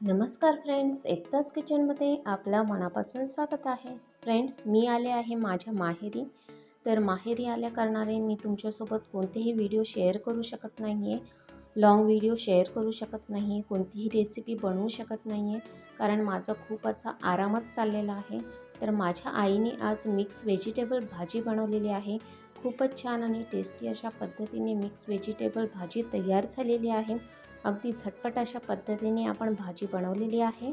नमस्कार फ्रेंड्स एकताच किचनमध्ये आपलं मनापासून स्वागत आहे. फ्रेंड्स मी आले आहे माझ्या माहेरी. तर माहेरी आल्या कारणाने मी तुमच्यासोबत कोणतेही व्हिडिओ शेअर करू शकत नाही आहे लाँग व्हिडिओ शेअर करू शकत नाही आहे कोणतीही रेसिपी बनवू शकत नाही आहे कारण माझा खूप असा आरामात चाललेला आहे. तर माझ्या आईने आज मिक्स व्हेजिटेबल भाजी बनवलेली आहे. खूपच छान आणि टेस्टी अशा पद्धतीने मिक्स व्हेजिटेबल भाजी तयार झालेली आहे. अगदी झटपट अशा पद्धतीने आपण भाजी बनवलेली आहे.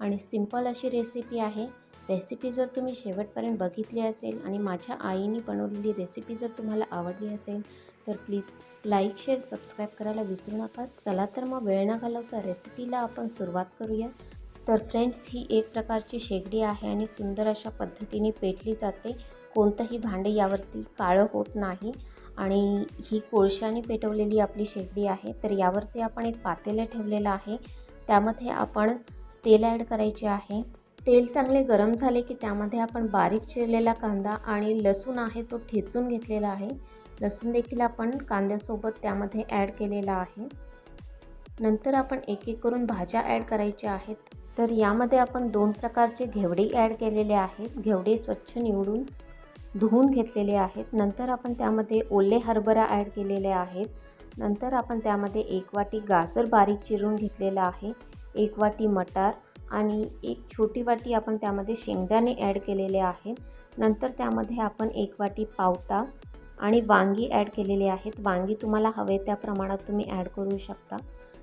आणि सिंपल अशी रेसिपी आहे. रेसिपी जर तुम्ही शेवटपर्यंत बघितली असेल आणि माझ्या आईने बनवलेली रेसिपी जर तुम्हाला आवडली असेल तर प्लीज लाईक शेअर सबस्क्राईब करायला विसरू नका. चला तर मग वेळ न घालवता रेसिपीला आपण सुरुवात करूया. तर फ्रेंड्स ही एक प्रकारची शेगडी आहे आणि सुंदर अशा पद्धतीने पेटली जाते. कोणतंही भांडे यावरती काळं होत नाही. आणि ही कोळशाने पेटवलेली आपली शेगडी आहे तर यावरती आपण एक पातेलं ठेवलेलं आहे. त्यामध्ये आपण तेल ॲड करायचे आहे. तेल चांगले गरम झाले की त्यामध्ये आपण बारीक चिरलेला कांदा आणि लसूण आहे तो ठेचून घेतलेला आहे. लसूण देखील आपण कांद्यासोबत त्यामध्ये ॲड केलेला आहे. नंतर आपण एक एक करून भाज्या ॲड करायच्या आहेत. तर यामध्ये आपण दोन प्रकारचे घेवडे ॲड केलेले आहेत. घेवडे स्वच्छ निवडून धुवून घेतलेले आहेत. नंतर आपण त्यामध्ये ओले हरभरा ॲड केलेले आहेत. नंतर आपण त्यामध्ये एक वाटी गाजर बारीक चिरून घेतलेला आहे. एक वाटी मटार आणि एक छोटी वाटी आपण त्यामध्ये शेंगदाणे ॲड केलेले आहेत. नंतर त्यामध्ये आपण एक वाटी पावटा आणि वांगी ॲड केलेली आहेत. वांगी तुम्हाला हवे त्या प्रमाणात तुम्ही ॲड करू शकता.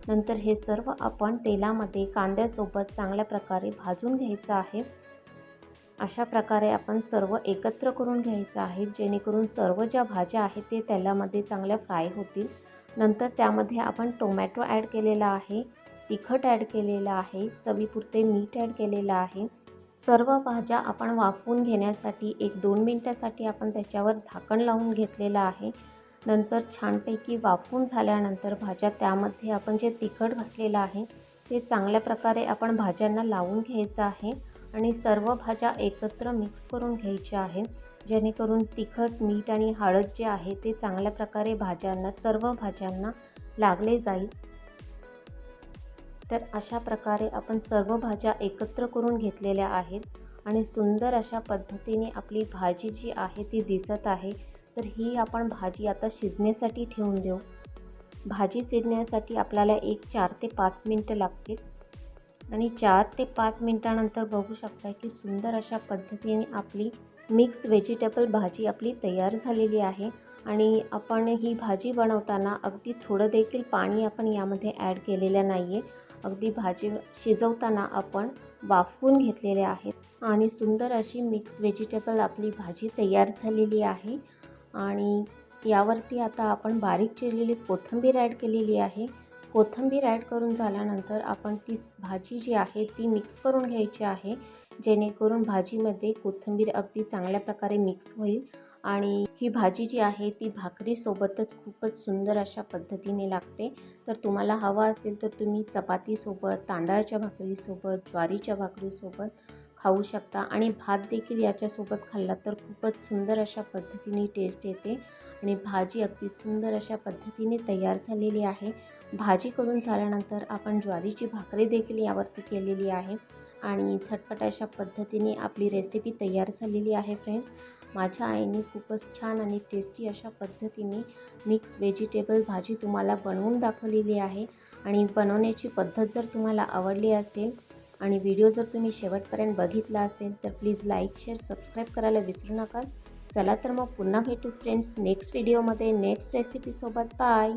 नंतर हे सर्व आपण तेलामध्ये कांद्यासोबत चांगल्या प्रकारे भाजून घ्यायचं आहे. अशा प्रकारे आपण सर्व एकत्र करून घ्यायचं आहे. जेणेकरून सर्व ज्या भाज्या आहेत ते तेलामध्ये चांगल्या फ्राय होतील. नंतर त्यामध्ये आपण टोमॅटो ॲड केलेला आहे तिखट ॲड केलेलं आहे चवीपुरते मीठ ॲड केलेलं आहे. सर्व भाज्या आपण वाफवून घेण्यासाठी एक दोन मिनटासाठी आपण त्याच्यावर झाकण लावून घेतलेलं आहे. नंतर छानपैकी वाफवून झाल्यानंतर भाज्या त्यामध्ये आपण जे तिखट घातलेलं आहे ते चांगल्या प्रकारे आपण भाज्यांना लावून घ्यायचं आहे. आणि सर्व भाज्या एकत्र मिक्स करून घ्यायच्या आहे जेणेकरून तिखट मीठ आणि हळद जे आहे ते चांगल्या प्रकारे भाज्यांना सर्व भाज्यांना लागले जाईल. तर अशा प्रकारे आपण सर्व भाज्या एकत्र करून घेतलेल्या आहेत आणि सुंदर अशा पद्धतीने आपली भाजी जी आहे ती दिसत आहे. तर ही आपण भाजी आता शिजण्यासाठी ठेवून देऊ. भाजी शिजण्यासाठी आपल्याला एक चार ते पाच मिनटं लागतील. आणि चार ते पाच मिनटानंतर बघू शकता की सुंदर अशा पद्धतीने आपली मिक्स व्हेजिटेबल भाजी आपली तयार झालेली आहे. आणि आपण ही भाजी बनवताना अगदी थोडं देखील पाणी आपण यामध्ये ॲड केलेलं नाही आहे अगदी भाजी शिजवताना आपण वाफवून घेतलेले आहेत. आणि सुंदर अशी मिक्स व्हेजिटेबल आपली भाजी तयार झालेली आहे. आणि यावरती आता आपण बारीक चिरलेली कोथिंबीर ॲड केलेली आहे. कोथिंबीर ॲड करून झाल्यानंतर आपण ती भाजी जी आहे ती मिक्स करून घ्यायची आहे. जेणेकरून भाजीमध्ये कोथिंबीर अगदी चांगल्या प्रकारे मिक्स होईल आणि ही भाजी जी आहे ती भाकरीसोबतच खूपच सुंदर अशा पद्धतीने लागते. तर तुम्हाला हवा असेल तर तुम्ही चपातीसोबत तांदळाच्या भाकरीसोबत ज्वारीच्या भाकरीसोबत खाऊ शकता आणि भात देखील याच्यासोबत खाल्ला तर खूपच सुंदर अशा पद्धतीने टेस्ट येते. आणि भाजी अगदी सुंदर अशा पद्धतीने तयार झालेली आहे. भाजी करून झाल्यानंतर आपण ज्वारीची भाकरी देखील यावरती केलेली आहे आणि झटपट अशा पद्धतीने आपली रेसिपी तयार झालेली आहे फ्रेंड्स माझ्या आईने खूपच छान आणि टेस्टी अशा पद्धतीने मिक्स व्हेजिटेबल भाजी तुम्हाला बनवून दाखवलेली आहे आणि बनवण्याची पद्धत जर तुम्हाला आवडली असेल आणि व्हिडिओ जर तुम्ही शेवटपर्यंत बघितला असेल तर प्लीज लाईक शेअर सबस्क्राईब करायला विसरू नका. चला तर मग पुन्हा भेटू फ्रेंड्स नेक्स्ट व्हिडिओमध्ये नेक्स्ट रेसिपीसोबत बाय